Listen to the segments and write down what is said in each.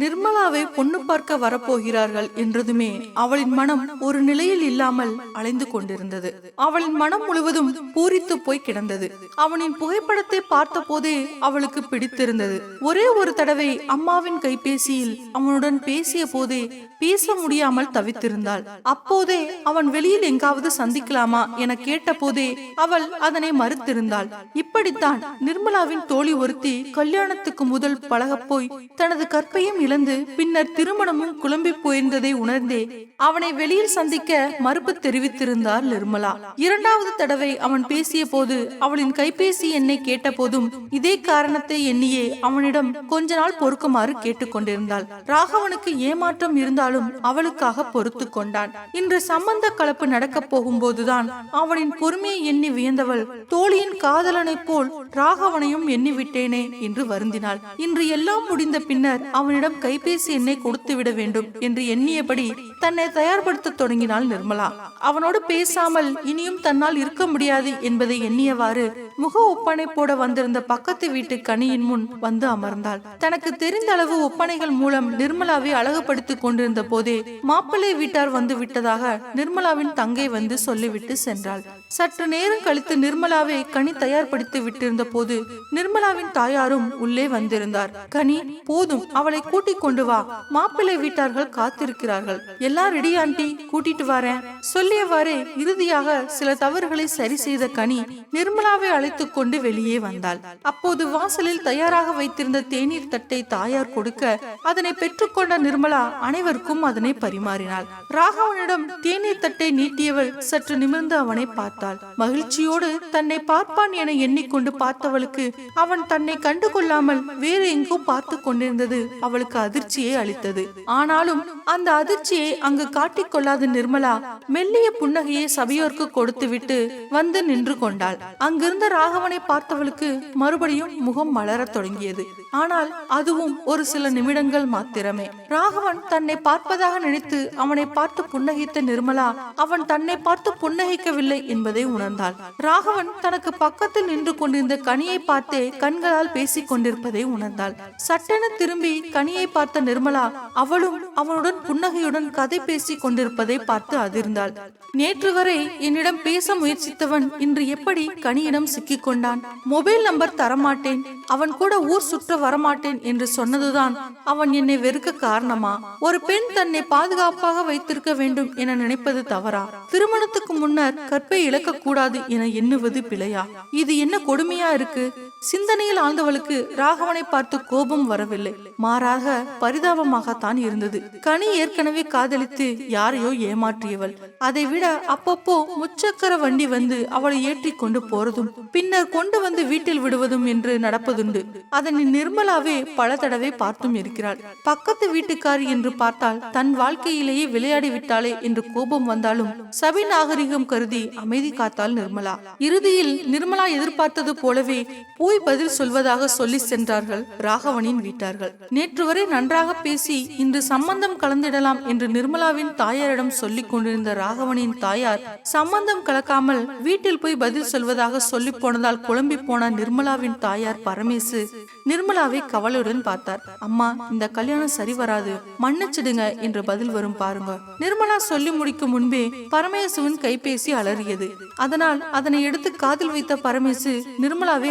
நிர்மலாவை பொண்ணு பார்க்க வரப்போகிறார்கள் என்றதுமே அவளின் மனம் ஒரு நிலையில் இல்லாமல் அலைந்து கொண்டிருந்தது. அவளின் மனம் முழுவதும் பூரித்து போய் கிடந்தது. அவனின் புகைப்படத்தை பார்த்த போதே அவளுக்கு பிடித்திருந்தது. ஒரே ஒரு தடவை அம்மாவின் கைபேசியில் அவனுடன் பேசிய போதே பேச முடியாமல் தவித்திருந்தாள். அப்போதே அவன் வெளியில் எங்காவது சந்திக்கலாமா என கேட்டபோதே அவள் அதனை மறுத்திருந்தாள். இப்படித்தான் நிர்மலாவின் தோழி ஒருத்தி கல்யாணத்துக்கு முதல் பழகப் போய் தனது கற்பையும் இழந்து பின்னர் திருமணமும் குழம்பி போயிருந்ததை உணர்ந்தே அவனை வெளியில் சந்திக்க மறுப்பு தெரிவித்திருந்தார் நிர்மலா. இரண்டாவது தடவை அவன் பேசிய போது அவளின் கைபேசி எண்ணை கேட்ட போதும் இதே காரணத்தை எண்ணியே அவனிடம் கொஞ்ச நாள் பொறுக்குமாறு கேட்டுக்கொண்டிருந்தாள். ராகவனுக்கு ஏமாற்றம் இருந்தாலும் அவளுக்காக பொறுத்து கொண்டான். இன்று சம்பந்த கலப்பு நடக்கப் போகும்போதுதான் அவனின் பொறுமையை எண்ணி வியந்தவள் தோழியின் காதலனைப் போல் ராகவனையும் எண்ணிவிட்டேனே என்று வருந்தினாள். இன்று எல்லாம் முடிந்த பின்னர் அவனிடம் கைபேசி எண்ணை கொடுத்து விட வேண்டும் என்று எண்ணியபடி தன்னை தயார்படுத்த தொடங்கினாள் நிர்மலா. அவனோடு பேசாமல் இனியும் தன்னால் இருக்க முடியாது என்பதை எண்ணியவாறு முக ஒப்பனை போட வந்திருந்த பக்கத்து வீட்டு கனியின் முன் வந்து அமர்ந்தாள். தனக்கு தெரிந்த அளவு ஒப்பனைகள் மூலம் நிர்மலாவை அழகுபடுத்திக் கொண்டிருந்த போதே மாப்பிள்ளை வீட்டார் வந்து விட்டதாக நிர்மலாவின் தங்கை வந்து சொல்லிவிட்டு சென்றாள். சற்று நேரம் கழித்து நிர்மலாவை கனி தயார்படுத்தி விட்டிருந்த போது நிர்மலாவின் தாயாரும் உள்ளே வந்திருந்தார். கனி போதும். அவளை கூட்டிக் கொண்டு வா. மாப்பிள்ளை வீட்டார்கள் காத்திருக்கிறார்கள். எல்லாம் ரெடி ஆண்டி. கூட்டிட்டு வரேன். சொல்லியவாறே இறுதியாக சில தவறுகளை சரி செய்த கனி நிர்மலாவை அழைத்து கொண்டு வெளியே வந்தாள். அப்போது வாசலில் தயாராக வைத்திருந்த தேநீர் தட்டை தாயார் கொடுக்க அதனை பெற்றுக்கொண்ட நிர்மலா அனைவருக்கும் அதனை பரிமாறினாள். ராகவனிடம் தேநீர் தட்டை நீட்டியவள் சற்று நிமிர்ந்து அவனை பார்த்தாள். மகிழ்ச்சியோடு தன்னை பார்ப்பான் என எண்ணிக்கொண்டு பார்த்தவளுக்கு அவன் தன்னை கண்டு கொள்ளாமல் வேறு எங்கோ பார்த்து கொண்டிருந்தது அவளுக்கு அதிர்ச்சியை அளித்தது. ஆனாலும் அந்த அதிர்ச்சியை அங்கு காட்டிக்கொள்ளாத நிர்மலா மெல்லிய புன்னகையை சபையோர்க்கு கொடுத்துவிட்டு வந்து நின்று கொண்டாள். அங்கிருந்த ராகவனை பார்த்தவளுக்கு மறுபடியும் முகம் மலரத் தொடங்கியது. ஆனால் அதுவும் ஒரு சில நிமிடங்கள் மாத்திரமே. ராகவன் தன்னை பார்ப்பதாக நினைத்து அவனை பார்த்து புன்னகைத்த நிர்மலா அவன் தன்னை பார்த்து புன்னகைக்கவில்லை என்பதை உணர்ந்தாள். ராகவன் தனக்கு பக்கத்தில் நின்று கொண்டிருந்த கனியை பார்த்தே கண்களால் பேசிக் கொண்டிருப்பதை உணர்ந்தாள். சட்டென திரும்பி கனியை பார்த்த நிர்மலா அவளும் அவனுடன் புன்னகையுடன் கதை பேசிக் கொண்டிருப்பதை பார்த்து அதிர்ந்தாள். நேற்று வரை என்னிடம் பேச முயற்சித்தவன் இன்று எப்படி கனியிடம் சிக்கிக் கொண்டான் மொபைல் நம்பர் தரமாட்டேன். அவன் கூட ஊர் சுற்ற வரமாட்டேன் என்று சொன்னதுதான் அவன் என்னை வெறுக்க காரணமா? ஒரு பெண் தன்னை பாதுகாப்பாக வைத்திருக்க வேண்டும் என நினைப்பது தவறா? திருமணத்துக்கு முன்னர் கற்பை இழக்க கூடாது என எண்ணுவது பிழையா? இது என்ன கொடுமையா இருக்கு? சிந்தனையில் ஆழ்ந்தவளுக்கு ராகவனை பார்த்து கோபம் வரவில்லை. மாறாக பரிதாபமாகத்தான் இருந்தது. கனி ஏற்கனவே காதலித்து யாரையோ ஏமாற்றியவள். அதை விட அப்பப்போ முச்சக்கர வண்டி வந்து அவளை ஏற்றி கொண்டு போறதும் பின்னர் கொண்டு வந்து வீட்டில் விடுவதும் என்று நடப்பதுண்டு. அதனை நிர்மலாவே பல தடவை பார்த்தும் இருக்கிறாள். பக்கத்து வீட்டுக்காரி என்று பார்த்தால் தன் வாழ்க்கையிலேயே விளையாடி விட்டாளே என்று கோபம் வந்தாலும் சபை நாகரிகம் கருதி அமைதி காத்தாள் நிர்மலா. இறுதியில் நிர்மலா எதிர்பார்த்தது போலவே பூ போய் பதில் சொல்வதாக சொல்லி சென்றார்கள். ராகவனின் வீட்டார்கள். நேற்று வரை நன்றாக பேசி இன்று சம்பந்தம் கலந்திடலாம் என்று நிர்மலாவின் தாயாரிடம் சொல்லிக் கொண்டிருந்த ராகவனின் தாயார் சம்பந்தம் கலக்காமல் வீட்டில் போய் பதில் சொல்வதாக சொல்லி போனதால் குழம்பி போன நிர்மலாவின் தாயார் பரமேசு நிர்மலாவை கவலையுடன் பார்த்தார். அம்மா இந்த கல்யாணம் சரி வராது. மன்னிச்சிடுங்க என்று பதில் வரும் பாருங்க. நிர்மலா சொல்லி முடிக்கும் முன்பே பரமேசுவின் கைபேசி அலறியது. அதனால் அதனை எடுத்து காதில் வைத்த பரமேசு நிர்மலாவை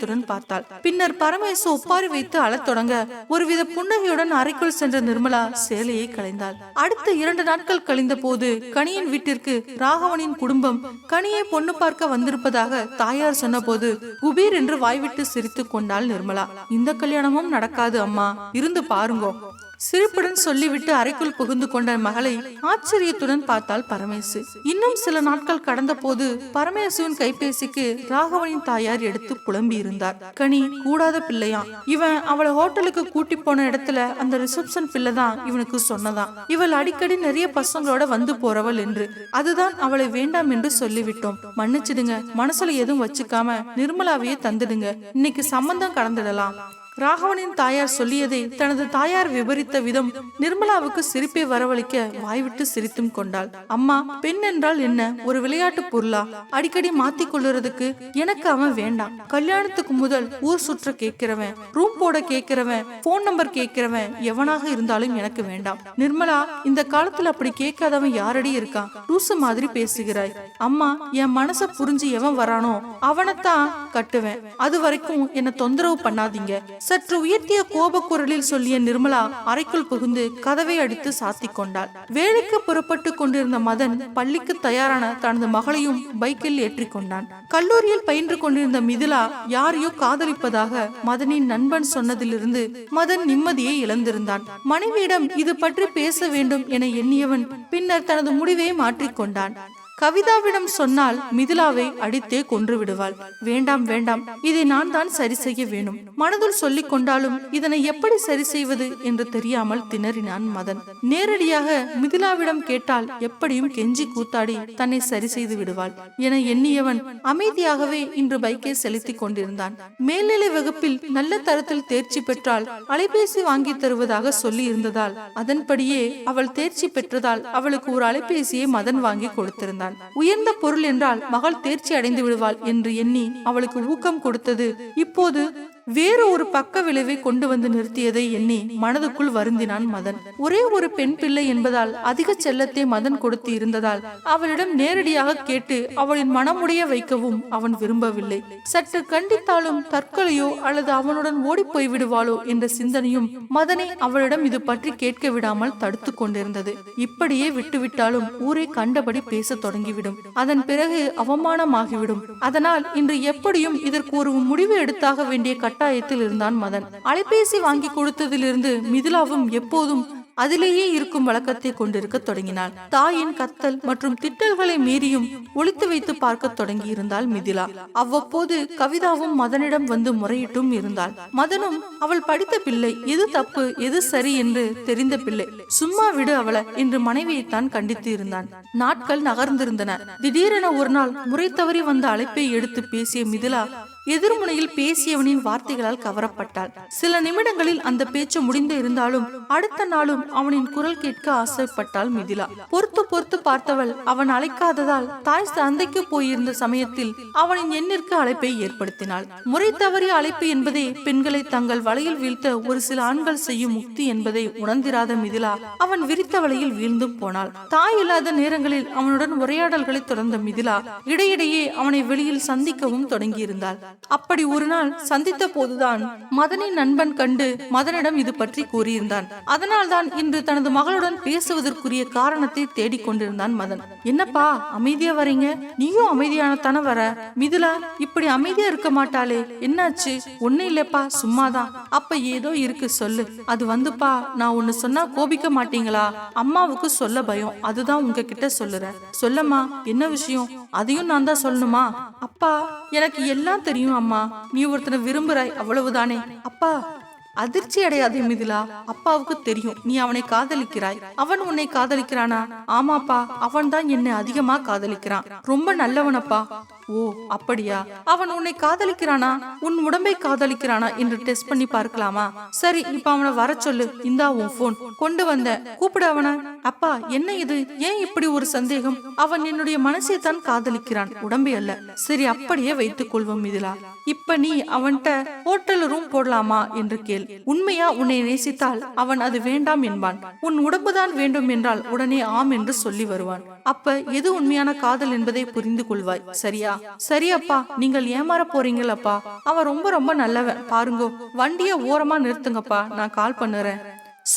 ஆச்சரியத்துடன் பார்த்தாள். பின்னர் பரமேசு ஒப்பாரி வைத்து அழத் தொடங்க ஒருவித புன்னகையுடன் அறைக்குள் சென்ற நிர்மலா சேலையை கலைந்தாள் அடுத்த இரண்டு நாட்கள் கழிந்த போது கனியின் வீட்டிற்கு ராகவனின் குடும்பம் கனியை பொண்ணு பார்க்க வந்திருப்பதாக தாயார் சொன்னபோது குபீர் என்று வாய்விட்டு சிரித்துக் கொண்டாள் நிர்மலா. இந்த கல்யாணமும் நடக்காது அம்மா. இருந்து பாருங்கோ. சிரிப்புடன் சொல்லிவிட்டு அறைக்குள் புகுந்து கொண்ட மகளை ஆச்சரியத்துடன் பார்த்தாள் பரமேசு. இன்னும் சில நாட்கள் கடந்த போது பரமேசுவின் கைபேசிக்கு ராகவனின் தாயார் எடுத்து புலம்பி இருந்தார். கனி கூடாத பிள்ளையா இவன் அவளை ஹோட்டலுக்கு கூட்டி போன இடத்துல அந்த ரிசப்ஷன் பிள்ளை தான் இவனுக்கு சொன்னதான் இவள் அடிக்கடி நிறைய பசங்களோட வந்து போறவள் என்று. அதுதான் அவளை வேண்டாம் என்று சொல்லிவிட்டோம். மன்னிச்சிடுங்க. மனசுல எதுவும் வச்சுக்காம நிர்மலாவையே தந்துடுங்க. இன்னைக்கு சம்பந்தம் கடந்துடலாம். ராகவனின் தாயார் சொல்லியதை தனது தாயார் விவரித்த விதம் நிர்மலாவுக்கு சிரிப்பை வரவழைக்க வாய்விட்டு சிரித்தும் கொண்டாள். அம்மா பெண் என்றால் என்ன? ஒரு விளையாட்டு பொருளா? அடிக்கடி மாத்தி கொள்ளுறதுக்கு எனக்கு அவன் வேண்டாம். கல்யாணத்துக்கு முதல் ஊர் சுற்ற கேட்கிறவன் ரூம் போட கேட்கிறவன் போன் நம்பர் கேட்கிறவன் எவனாக இருந்தாலும் எனக்கு வேண்டாம். நிர்மலா இந்த காலத்துல அப்படி கேட்காதவன் யாரடி இருக்கான்? ரூசு மாதிரி பேசுகிறாய். அம்மா என் மனச புரிஞ்சு எவன் வரானோ அவனைத்தான் கட்டுவேன். அது வரைக்கும் என்ன தொந்தரவு பண்ணாதீங்க. சற்று உயர்த்திய கோபக்குரலில் சொல்லிய நிர்மலா அறைக்குள் புகுந்து கதவை அடித்து சாத்திக் கொண்டாள். வேலைக்கு புறப்பட்டு கொண்டிருந்த மதன் பள்ளிக்கு தயாரான தனது மகளையும் பைக்கில் ஏற்றி கொண்டான். கல்லூரியில் பயின்று கொண்டிருந்த மிதிலா யாரையோ காதலிப்பதாக மதனின் நண்பன் சொன்னதிலிருந்து மதன் நிம்மதியை இழந்திருந்தான். மனைவியிடம் இது பற்றி பேச வேண்டும் என எண்ணியவன் பின்னர் தனது முடிவை மாற்றிக்கொண்டான் கவிதாவிடம் சொன்னால் மிதிலாவை அடித்தே கொன்று விடுவாள் வேண்டாம் வேண்டாம் இதை நான் தான் சரி செய்ய வேணும். மனதுள் சொல்லிக் கொண்டாலும் இதனை எப்படி சரி செய்வது என்று தெரியாமல் திணறினான் மதன். நேரடியாக மிதிலாவிடம் கேட்டால் எப்படியும் கெஞ்சி கூத்தாடி தன்னை சரி செய்து விடுவாள் என எண்ணியவன் அமைதியாகவே இன்று பைக்கை செலுத்திக் கொண்டிருந்தான். மேல்நிலை வகுப்பில் நல்ல தரத்தில் தேர்ச்சி பெற்றால் அலைபேசி வாங்கி தருவதாக சொல்லி இருந்ததால் அதன்படியே அவள் தேர்ச்சி பெற்றதால் அவளுக்கு ஒரு அலைபேசியை மதன் வாங்கி கொடுத்திருந்தான். உயர்ந்த பொருள் என்றால் மகள் தேர்ச்சி அடைந்து விடுவாள் என்று எண்ணி அவளுக்கு ஊக்கம் கொடுத்தது. இப்போது வேறு ஒரு பக்க விளைவை கொண்டு வந்து நிறுத்தியதை எண்ணி மனதுக்குள் வருந்தினான் மதன். ஒரே ஒரு பெண் பிள்ளை என்பதால் அதிக செல்லத்தை மதன் கொடுத்து இருந்ததால் அவளிடம் நேரடியாக கேட்டு அவளின் மனமுடைய வைக்கவும் அவன் விரும்பவில்லை. சற்று கண்டித்தாலும் தற்கொலையோ அல்லது அவனுடன் ஓடிப் போய் விடுவாளோ என்ற சிந்தனையும் மதனை அவளிடம் இது பற்றி கேட்க விடாமல் தடுத்து கொண்டிருந்தது. இப்படியே விட்டுவிட்டாலும் ஊரை கண்டபடி பேசத் தொடங்கிவிடும். அதன் பிறகு அவமானமாகிவிடும். அதனால் இன்று எப்படியும் இதற்கு ஒரு முடிவு எடுத்தாக வேண்டிய கட்டாயத்தில் இருந்தான் மதன். அலைபேசி வாங்கி கொடுத்ததிலிருந்து மிதிலாவும் எப்போதும் அதிலேயே இருக்கும் வழக்கத்தை கொண்டிருக்க தொடங்கினாள். தாயின் கத்தல் மற்றும் திட்டல்களை மீறியும் ஒழித்து வைத்து பார்க்க தொடங்கி இருந்தாள் மிதிலா. அவ்வப்போது கவிதாவும் மதனிடம் வந்து முறையிட்டும் இருந்தாள். மதனும் அவள் படித்த பிள்ளை எது தப்பு எது சரி? என்று தெரிந்த பிள்ளை. சும்மா விடு அவளை என்று மனைவியைத்தான் கண்டித்து இருந்தான் நாட்கள் நகர்ந்திருந்தன. திடீரென ஒரு நாள் முறை தவறி வந்த அழைப்பை எடுத்து பேசிய மிதிலா எதிர்முனையில் பேசியவனின் வார்த்தைகளால் கவரப்பட்டாள். சில நிமிடங்களில் அந்த பேச்சு முடிந்து இருந்தாலும் அடுத்த நாளும் அவனின் குரல் கேட்க ஆசைப்பட்டாள் மிதிலா. பொறுத்து பொறுத்து பார்த்தவள் அவன் அழைக்காததால் தாய் தந்தைக்கு போயிருந்த சமயத்தில் அவனின் எண்ணிற்கு அழைப்பை ஏற்படுத்தினாள். முறை தவறிய அழைப்பு என்பதே பெண்களை தங்கள் வலையில் வீழ்த்த ஒரு சில ஆண்கள் செய்யும் முக்தி என்பதை உணர்ந்திராத மிதிலா அவன் விரித்த வலையில் வீழ்ந்தும் போனாள். தாய் இல்லாத நேரங்களில் அவனுடன் உரையாடல்களை தொடர்ந்த மிதிலா இடையிடையே அவனை வெளியில் சந்திக்கவும் தொடங்கியிருந்தாள். அப்படி ஒரு நாள் சந்தித்த போதுதான் மதனின் நண்பன் கண்டு மதனிடம் இது பற்றி கூறியிருந்தான். அதனால்தான் இன்று தனது மகளுடன் பேசுவதற்குரிய காரணத்தை தேடிக் கொண்டிருந்தான் மதன். என்னப்பா அமைதியா வரீங்க? நீயும் அமைதியானத்தான வர? மிதுலா இப்படி அமைதியா இருக்க மாட்டாளே? என்னாச்சு? ஒன்னும் இல்லப்பா சும்மாதான். அப்ப ஏதோ இருக்கு சொல்லு. அது வந்துப்பா. நான் ஒண்ணு சொன்னா கோபிக்க மாட்டீங்களா? அம்மாவுக்கு சொல்ல பயம். அதுதான் உங்ககிட்ட சொல்லுறேன். சொல்லம்மா என்ன விஷயம்? அதையும் நான் தான் சொல்லணுமா? அப்பா எனக்கு எல்லாம் தெரியும் அம்மா. நீ ஒருத்தனை விரும்புறாய் அவ்வளவுதானே. அப்பா அதிர்ச்சி அடையாதே மிதிலா. அப்பாவுக்கு தெரியும். நீ அவனை காதலிக்கிறாய். அவன் உன்னை காதலிக்கிறானா? ஆமாப்பா அவன் தான் என்னை அதிகமா காதலிக்கிறான். ரொம்ப நல்லவனப்பா. ஓ அப்படியா? அவன் உன்னை காதலிக்கிறானா? உன் உடம்பை காதலிக்கிறானா? என்று டெஸ்ட் பண்ணி பார்க்கலாமா? சரி இப்ப அவனை வர சொல்லு. இந்தா உன் போன் கொண்டு வந்த கூப்பிட அவன. அப்பா என்ன இது? ஏன் இப்படி ஒரு சந்தேகம்? அவன் என்னுடைய மனசை தான் காதலிக்கிறான். உடம்பை அல்ல. சரி அப்படியே வைத்துக் கொள்வோம் இதுலா இப்ப நீ அவன்கிட்ட ஹோட்டல் ரூம் போடலாமா என்று கேள். உண்மையா உன்னை நேசித்தால் அவன் அது வேண்டாம் என்பான். உன் உடம்புதான் வேண்டும் என்றால் உடனே ஆம் என்று சொல்லி வருவான். அப்ப எது உண்மையான காதல் என்பதை புரிந்து கொள்வாய். சரியா? சரி அப்பா நீங்கள் ஏமாற போறீங்களப்பா. அவன் ரொம்ப ரொம்ப நல்லவன். பாருங்கோ வண்டிய ஓரமா நிறுத்துங்கப்பா. நான் கால் பண்ணுறேன்.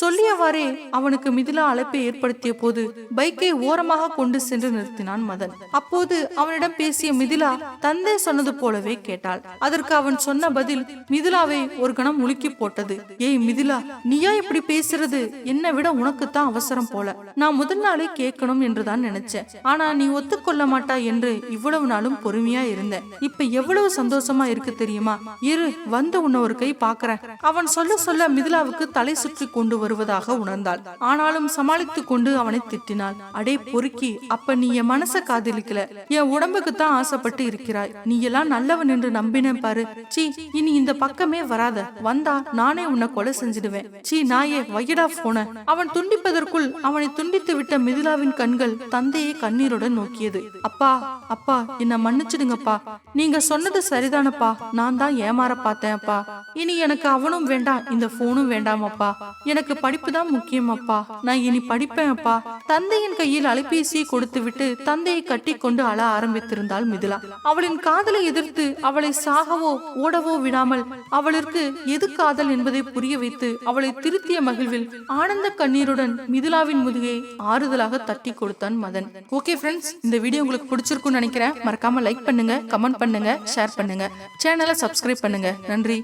சொல்லியவாறே அவனுக்கு மிதிலா அழைப்பை ஏற்படுத்திய போது பைக்கை ஓரமாக கொண்டு சென்று நிறுத்தினான் மதன். அப்போது அவனிடம் பேசிய மிதிலா தந்தை சொன்னது போலவே கேட்டாள். அதற்கு அவன் சொன்ன பதில் மிதிலாவை ஒரு கணம் உலுக்கி போட்டது. ஏய் மிதிலா நீயா இப்படி பேசுறது? என்னை விட உனக்குத்தான் அவசரம் போல. நான் முதல் நாளே கேட்கணும் என்றுதான் நினைச்சேன். ஆனா நீ ஒத்துக்கொள்ள மாட்டா என்று இவ்வளவு நாளும் பொறுமையா இருந்தேன். இப்ப எவ்வளவு சந்தோஷமா இருக்கு தெரியுமா? இரு வந்து உன்னை ஒரு கை பாக்குறேன். அவன் சொல்ல சொல்ல மிதிலாவுக்கு தலை சுற்றி கொண்டு வருவதாக உணர்ந்தாள். ஆனாலும் சமாளித்துக் கொண்டு அவனை திட்டினாள். அடே பொறுக்கி அப்ப நீ என் மனச காதலிக்கல? என் உடம்புக்கு தான் ஆசைப்பட்டு இருக்கிறாய். நீ எல்லாம் நல்லவன் என்று நம்பினேன் பாரு. சி இனி இந்த பக்கமே வராத. வந்தா நானே உன்னை கொலை செஞ்சிடுவேன். சி நாயே வயடா போன? அவன் துண்டிப்பதற்குள் அவனை துண்டித்து விட்ட மிதிலாவின் கண்கள் தந்தையை கண்ணீருடன் நோக்கியது. அப்பா அப்பா என்ன மன்னிச்சிடுங்கப்பா. நீங்க சொன்னது சரிதானப்பா. நான் தான் ஏமாற பார்த்தேன் அப்பா. இனி எனக்கு அவனும் வேண்டாம் இந்த போனும் வேண்டாம் அப்பா. எனக்கு படிப்பு தான் முக்கியம் அப்பா நான் இனி படிப்பேன் அப்பா. தந்தையின் கையில் அலைபேசியை கொடுத்து விட்டு தந்தையை கட்டி கொண்டு அழ ஆரம்பித்திருந்தாள் மிதிலா. அவளின் காதலை எதிர்த்து அவளை சாகவோ ஓடவோ விடாமல் அவளிற்கு எது காதல் என்பதை புரிய வைத்து அவளை திருத்திய மகிழ்வில் ஆனந்த கண்ணீருடன் மிதிலாவின் முதுகை ஆறுதலாக தட்டி கொடுத்தான் மதன். ஓகே ஃப்ரெண்ட்ஸ் இந்த வீடியோ உங்களுக்கு பிடிச்சிருக்கும்னு நினைக்கிறேன். மறக்காம லைக் பண்ணுங்க கமெண்ட் பண்ணுங்க ஷேர் பண்ணுங்க. சேனலை சப்ஸ்கிரைப் பண்ணுங்க. நன்றி.